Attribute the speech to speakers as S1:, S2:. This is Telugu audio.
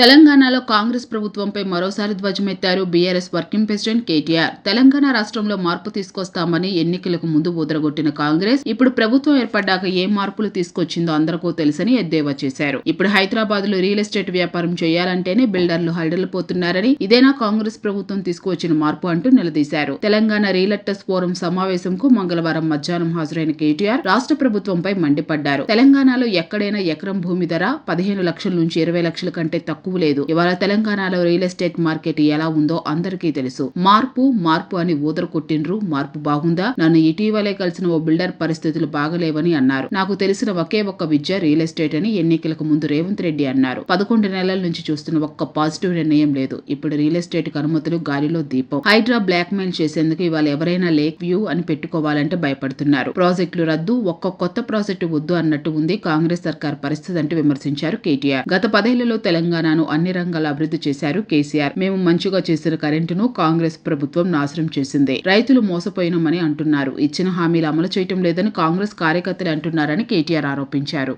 S1: తెలంగాణలో కాంగ్రెస్ ప్రభుత్వంపై మరోసారి ధ్వజమెత్తారు BRS working president KTR. Telangana రాష్ట్రంలో మార్పు తీసుకొస్తామని ఎన్నికలకు ముందు ఊదరగొట్టిన కాంగ్రెస్ ఇప్పుడు ప్రభుత్వం ఏర్పడ్డాక ఏ మార్పులు తీసుకొచ్చిందో అందరికీ తెలుసని ఎద్దేవా చేశారు. ఇప్పుడు హైదరాబాద్లో రియల్ ఎస్టేట్ వ్యాపారం చేయాలంటేనే బిల్డర్లు హైడలిపోతున్నారని ఇదేనా కాంగ్రెస్ ప్రభుత్వం తీసుకువచ్చిన మార్పు అంటూ నిలదీశారు. తెలంగాణ రియలెక్టర్స్ ఫోరం సమావేశంకు మంగళవారం మధ్యాహ్నం హాజరైన కేటీఆర్ రాష్ట్ర ప్రభుత్వంపై మండిపడ్డారు. తెలంగాణలో ఎక్కడైనా ఎకరం భూమి ధర పదిహేను లక్షల నుంచి ఇరవై లక్షల కంటే తక్కువ తక్కువ లేదు. ఇవాళ తెలంగాణలో రియల్ ఎస్టేట్ మార్కెట్ ఎలా ఉందో అందరికీ తెలుసు. మార్పు మార్పు అని ఊదరు కొట్టిండ్రు. మార్పు బాగుందా? నన్ను ఇటీవలే కలిసిన ఓ బిల్డర్ పరిస్థితులు బాగలేవని అన్నారు. నాకు తెలిసిన ఒకే ఒక్క విద్య రియల్ ఎస్టేట్ అని ఎన్నికలకు ముందు రేవంత్ రెడ్డి అన్నారు. పదకొండు నెలల నుంచి చూస్తున్న ఒక్క పాజిటివ్ నిర్ణయం లేదు. ఇప్పుడు రియల్ ఎస్టేట్కు అనుమతులు గాలిలో దీపం. హైడ్రా బ్లాక్ మెయిల్ చేసేందుకు ఇవాళ ఎవరైనా లేక్ వ్యూ అని పెట్టుకోవాలంటే భయపడుతున్నారు. ప్రాజెక్టులు రద్దు ఒక్క కొత్త ప్రాజెక్టు వద్దు అన్నట్టు ఉంది కాంగ్రెస్ సర్కార్ పరిస్థితి అంటూ విమర్శించారు కేటీఆర్. గత పదేళ్ళలో తెలంగాణను అన్ని రంగాల అభివృద్ధి చేశారు కేసీఆర్. మేము మంచిగా చేసిన కరెంటును కాంగ్రెస్ ప్రభుత్వం నాశనం చేసింది. రైతులు మోసపోయినామని అంటున్నారు. ఇచ్చిన హామీలు అమలు చేయటం లేదని కాంగ్రెస్ కార్యకర్తలు అంటున్నారని కేటీఆర్ ఆరోపించారు.